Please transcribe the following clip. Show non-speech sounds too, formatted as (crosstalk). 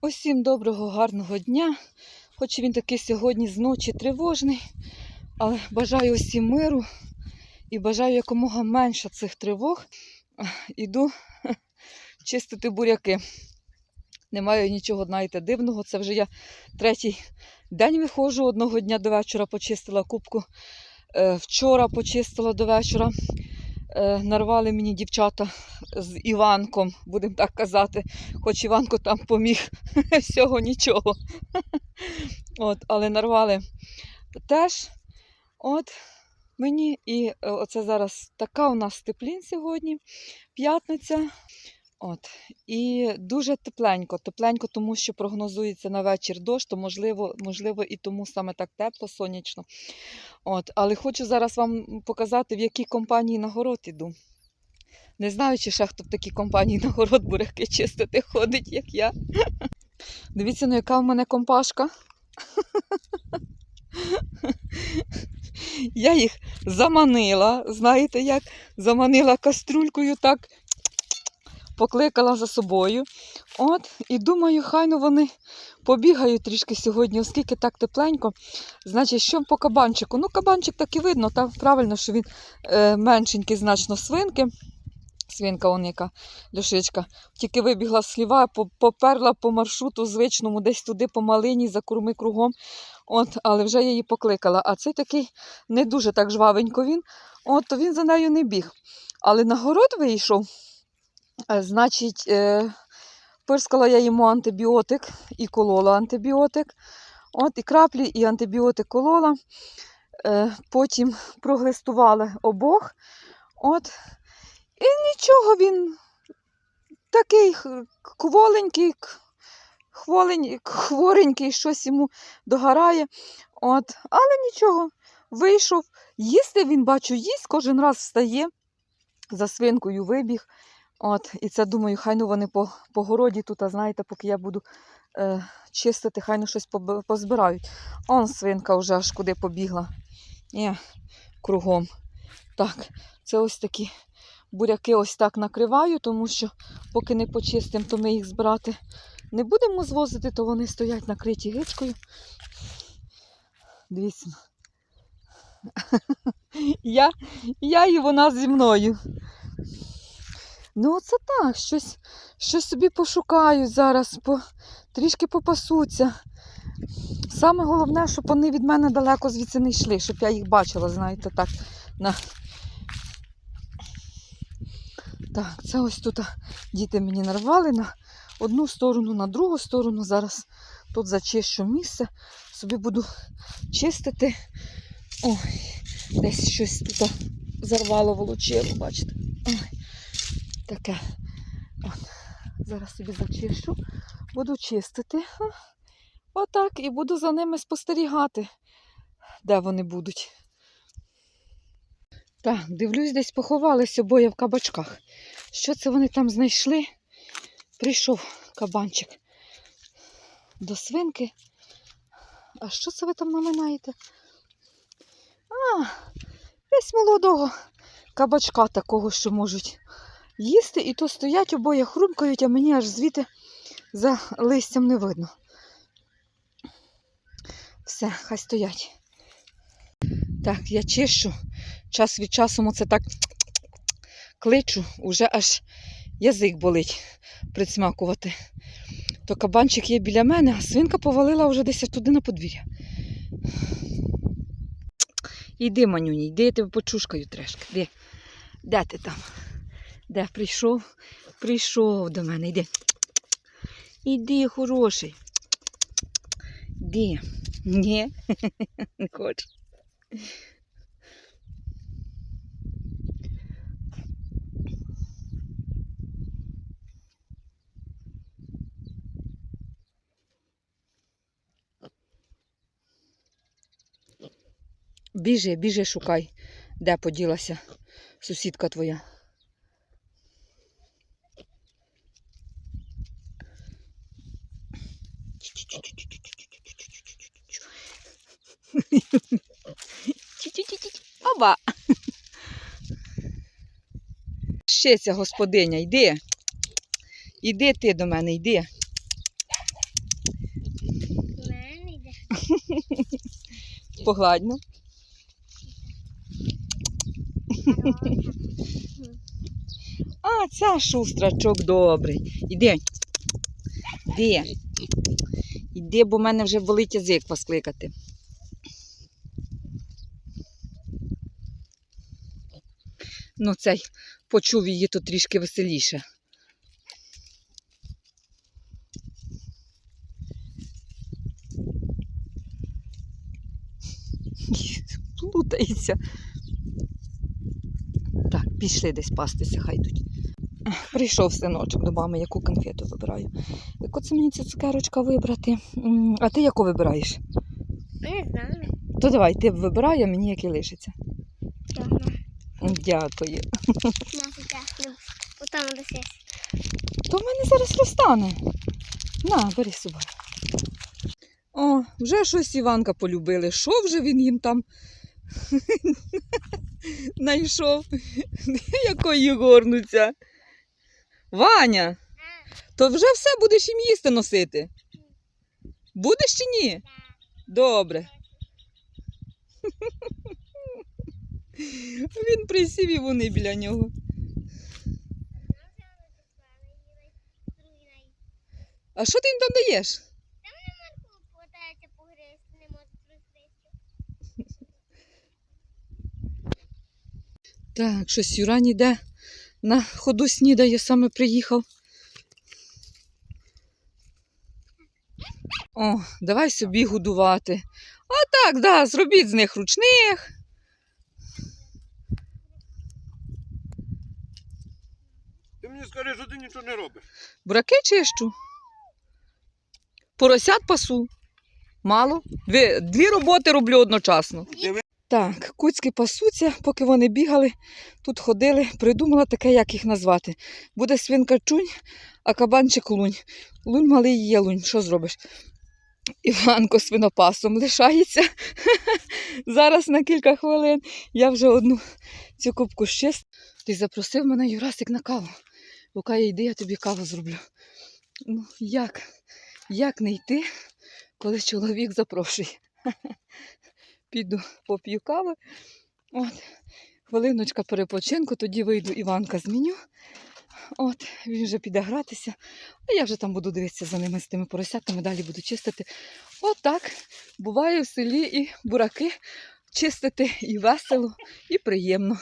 Усім доброго, гарного дня. Хоч він такий сьогодні з ночі тривожний, але бажаю усім миру і бажаю якомога менше цих тривог. Іду (laughs) чистити буряки. Немає нічого, знаєте, дивного. Це вже я третій день виходжу. Одного дня до вечора почистила кубку. Е, Вчора почистила до вечора. Е, Нарвали мені дівчата з Іванком, будемо так казати. Хоч Іванко там поміг (laughs) всього нічого. (laughs) От, але нарвали теж. От мені. І е, оце зараз така у нас теплін сьогодні, п'ятниця. От. І дуже тепленько. Тепленько, тому що прогнозується на вечір дощ, то можливо, можливо, і тому саме так тепло, сонячно. От. Але хочу зараз вам показати, в якій компанії на город іду. Не знаю, чи ще хто в такій компанії на город буряки чистити ходить, як я. Дивіться, ну яка в мене компашка. Я їх заманила, знаєте як? Заманила каструлькою так, покликала за собою. От, і думаю, хай ну вони побігають трішки сьогодні, оскільки так тепленько. Значить, що по кабанчику? Ну, кабанчик так і видно, так правильно, що він е, меншенький значно свинки. Свинка он яка льошичка. Тільки вибігла з сліва, поперла по маршруту звичному, десь туди по малині, за курми кругом. От, але вже я її покликала. А цей такий не дуже так жвавенько він. От, то він за нею не біг. Але на город вийшов. Е, Значить, е, пирскала я йому антибіотик і колола антибіотик. От, і краплі, і антибіотик колола. Е, потім проглистували обох. От, і нічого він такий кволенький, к- хворенький, щось йому догорає. От. Але нічого, вийшов. Їсти він, бачу, їсть, кожен раз встає, за свинкою вибіг. От. І це думаю, хай ну вони по, по городі тут, а знаєте, поки я буду е, чистити, хай ну щось позбирають. Он свинка вже аж куди побігла. Ні, кругом. Так, це ось такі буряки ось так накриваю, тому що поки не почистимо, то ми їх збирати не будемо звозити, то вони стоять накриті гичкою. Дивіться. (laughs) Я, я і вона зі мною. Ну, оце так, щось, щось собі пошукають зараз, по, трішки попасуться. Саме головне, щоб вони від мене далеко звідси не йшли, щоб я їх бачила, знаєте, так. На, так, це ось тут діти мені нарвали на одну сторону, на другу сторону. Зараз тут зачищу місце, собі буду чистити. Ой, десь щось тут зарвало волочило, бачите. Ой, таке. От. Зараз собі зачищу, буду чистити. Отак, і буду за ними спостерігати, де вони будуть. Так, дивлюсь, десь поховались обоє в кабачках. Що це вони там знайшли? Прийшов кабанчик до свинки. А що це ви там наминаєте? А, десь молодого кабачка такого, що можуть їсти, і то стоять обоє хрумкають, а мені аж звідти за листям не видно. Все, хай стоять. Так, я чищу. Час від часу оце так кличу, уже аж язик болить присмакувати. То кабанчик є біля мене, а свинка повалила вже десь туди на подвір'я. Іди, манюні, йди, я тебе почушкаю трешки. Де? Де ти там? Де прийшов? Прийшов до мене, йди. Іди, хороший. Іди. Ні, (laughs) не хочу. Біжи, біжи, шукай, де поділася сусідка твоя. Оба. Ще ця господиня, йди. Іди ти до мене, йди. Погладно. А, ця шустрачок добрий. Іди. Іди. Іди, бо в мене вже болить язик вас кликати. Ну, цей почув її то трішки веселіше. Плутається. Так, пішли десь пастися, хай йдуть. Прийшов синочок до мами, яку конфету вибираю. Яку це мені ця цукерочка вибрати? А ти яку вибираєш? Не знаю. То давай, ти вибирай, а мені який лишиться. Ага. Дякую. Нафіга. То в мене зараз розтане. На, бери з собою. О, вже щось Іванка полюбили. Що вже він їм там (laughs) знайшов? Якої горнуться. Ваня, то вже все будеш їм їсти носити. Будеш чи ні? Добре. Він присів і вони біля нього. А що ти їм там даєш? Попадається погризти, не може розгризти. Так, щось Юрань іде на ходу снідає, саме приїхав. О, давай собі годувати. А так, да, зробіть з них ручних. Ти мені скажи, що ти нічого не робиш. Бураки чищу. Поросят пасу. Мало. Дві, дві роботи роблю одночасно. Так, куцьки пасуться, поки вони бігали, тут ходили, придумала таке, як їх назвати. Буде свинка чунь, а кабанчик лунь. Лунь малий є лунь, що зробиш? Іванко свинопасом лишається. (laughs) Зараз на кілька хвилин я вже одну цю кубку щист. Ти запросив мене Юрасик на каву. Поки я йди, я тобі каву зроблю. Ну, як? Як не йти, коли чоловік запрошує? (laughs) Піду поп'ю кави. От, хвилиночка перепочинку, тоді вийду Іванка зміню. От, він вже піде гратися, а я вже там буду дивитися за ними з тими поросятами, далі буду чистити. От так буває в селі і бураки чистити і весело, і приємно.